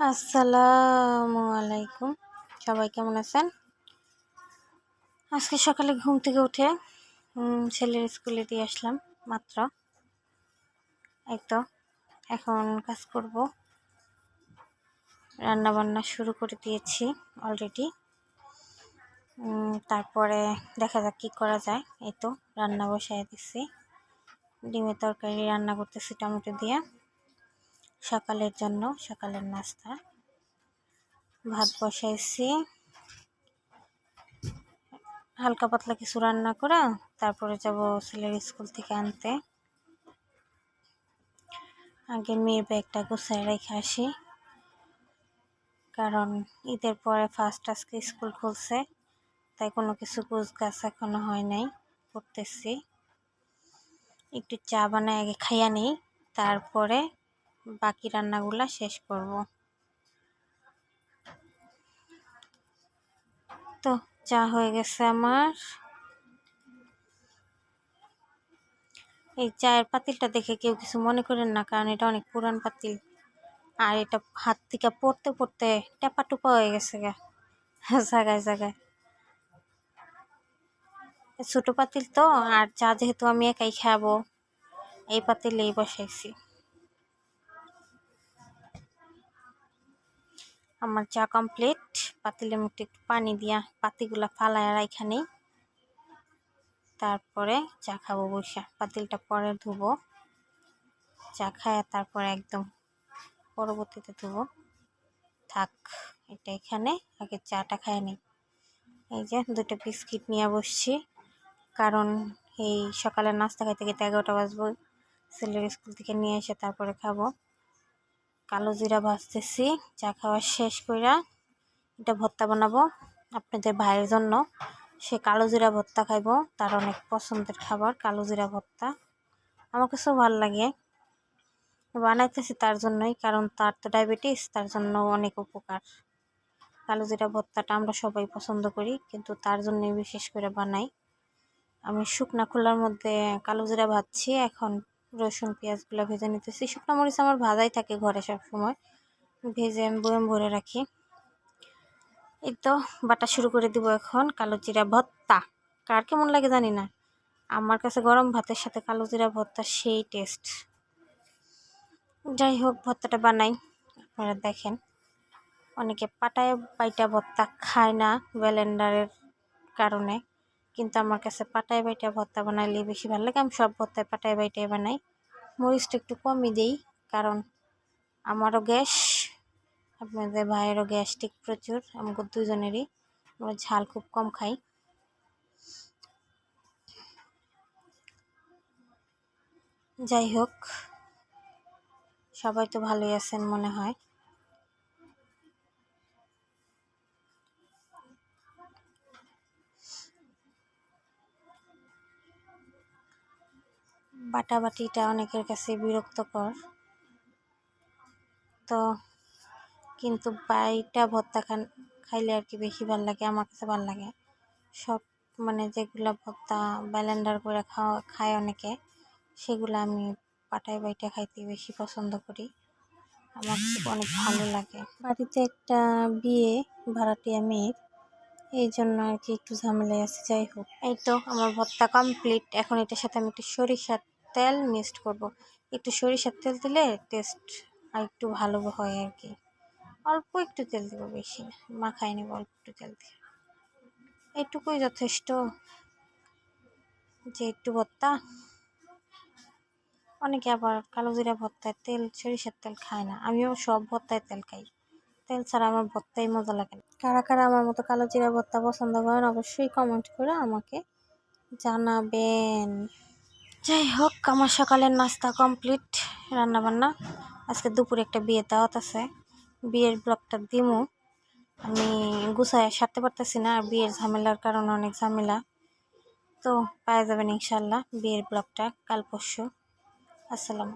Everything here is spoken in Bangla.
আসসালামু আলাইকুম। সবাই কেমন আছেন? আজকে সকালে ঘুম থেকে উঠে ছেলের স্কুলে দিয়ে আসলাম, মাত্র। এই তো, এখন কাজ করব। রান্না বান্না শুরু করে দিয়েছি অলরেডি তারপরে দেখা যাক কী করা যায়। এই তো, রান্না বসাই দিচ্ছি ডিমের তরকারি রান্না করতেছি টমেটো দিয়ে। সকালের জন্য, সকালের নাস্তা। ভাত বসাইছি। হালকা পাতলা কিছু রান্না করে তারপরে যাব ছেলের স্কুল থেকে আনতে। আগে মেয়ের ব্যাগটা গুছাই রেখে আসি। কারণ ঈদের পরে ফার্স্ট আজকে স্কুল খুলছে, তাই কোনো কিছু গোছ গাছ এখনও হয় নাই করতেছি একটু চা বানায় আগে খাইয়া নিই, তারপরে বাকি রান্নাগুলা শেষ করব। তো চা হয়ে গেছে আমার। এই চায়ের পাতিলটা দেখে কেউ কিছু মনে করেন না, কারণ এটা অনেক পুরান পাতিল। আর এটা হাত থেকে পড়তে পড়তে টেপা টুপা হয়ে গেছে গা, জায়গায় জায়গায়। ছোটো পাতিল তো, আর চা যেহেতু আমি একাই খাব, এই পাতিলেই বসাইছি। আমার চা কমপ্লিট পাতিলের মধ্যে একটু পানি দিয়া পাতিগুলা ফালায় এখানেই তারপরে চা খাব বসে পাতিলটা পরে ধুবো। চা খায় তারপরে একদম পরবর্তীতে ধুবো। থাক, এটা এখানে। আগে চাটা খায় নিই। এই যে দুটো বিস্কিট নিয়ে বসছি। কারণ এই সকালে নাস্তা খাইতে খেতে এগারোটা বাজবো। ছেলের স্কুল থেকে নিয়ে এসে তারপরে খাব। কালো জিরা ভাজতেছি, চা খাওয়া শেষ কইরা এটা ভর্তা বানাবো আপনাদের ভাইয়ের জন্য। সে কালো জিরা ভর্তা খাইব, তার অনেক পছন্দের খাবার কালো জিরা ভর্তা। আমার কাছেও ভালো লাগে। বানাইতেছি তার জন্যই, কারণ তার তো ডায়াবেটিস, তার জন্য অনেক উপকার। কালো জিরা ভর্তাটা আমরা সবাই পছন্দ করি, কিন্তু তার জন্যই বিশেষ করে বানাই। আমি শুকনা খোলার মধ্যে কালো জিরা ভাজছি, এখন রসুন, পেঁয়াজগুলো ভেজে নিতেছি। শুকনো মরিচ আমার ভাজাই থাকে ঘরে সব সময় ভেজে আমি বয়ম ভরে রাখি। এই তো বাটা শুরু করে দিব এখন কালো জিরা ভর্তা। কার কেমন লাগে জানি না। আমার কাছে গরম ভাতের সাথে কালো জিরা ভর্তা সেই টেস্ট। যাই হোক, ভর্তাটা বানাই। আপনারা দেখেন, অনেকে পাটায় বাইটা ভর্তা খায় না ব্যালেন্ডারের কারণে। কিন্তু আমার কাছে পাটায় বাইটা ভর্তা বানাইলে বেশি ভালো লাগে। আমি সব ভর্তায় পাটায় বাইটায় বানাই। মরিচটা একটু কমই দিই, কারণ আমারও গ্যাস, আপনাদের ভাইয়েরও গ্যাস গ্যাস্ট্রিক প্রচুর, আমাকে দুজনেরই। আমরা ঝাল খুব কম খাই। যাই হোক, সবাই তো ভালোই আছেন মনে হয়। বাটাবাটিটা অনেকের কাছে বিরক্তকর। তো কিন্তু বাইটা ভর্তা খান, খাইলে আর কি বেশি ভালো লাগে, আমার কাছে ভালো লাগে। সব মানে যেগুলো ভর্তা ব্যালেন্ডার করে খাওয়া, খায় অনেকে, সেগুলো আমি পাটায় বাইটা খাইতে বেশি পছন্দ করি। আমার খুব অনেক ভালো লাগে। বাড়িতে একটা বিয়ে, ভাড়াটিয়া মেয়ের এই জন্য আর কি একটু ঝামেলায় আছে, যাই হোক। এই তো আমার ভর্তা কমপ্লিট এখন এটার সাথে আমি একটু সরিষার তেল মিক্সড করব। একটু সরিষার তেল দিলে টেস্ট আর একটু ভালো হয় আর কি। অল্প একটু তেল দেবো বেশি না মাখাই নেব অল্প একটু তেল দিয়ে। এটুকুই যথেষ্ট। যে একটু ভর্তা। অনেকে আবার কালো জিরা ভর্তায় তেল, সরিষার তেল খায় না। আমিও সব ভর্তায় তেল খাই। তেল ছাড়া আমার ভর্তাই মজা লাগে না। কারা কারা আমার মতো কালো জিরা ভর্তা পছন্দ করেন, অবশ্যই কমেন্ট করে আমাকে জানাবেন। যাই হোক, আমার সকালের নাস্তা কমপ্লিট রান্নাবান্না। আজকে দুপুরে একটা বিয়ে দাওয়াত আছে, বিয়ের ব্লগটা দিমু। আমি গুছায় সারতে পারতেছি না, আর বিয়ের ঝামেলার কারণে অনেক ঝামেলা। তো পাওয়া যাবেন ইনশাল্লাহ বিয়ের ব্লগটা কাল পরশু। আসসালাম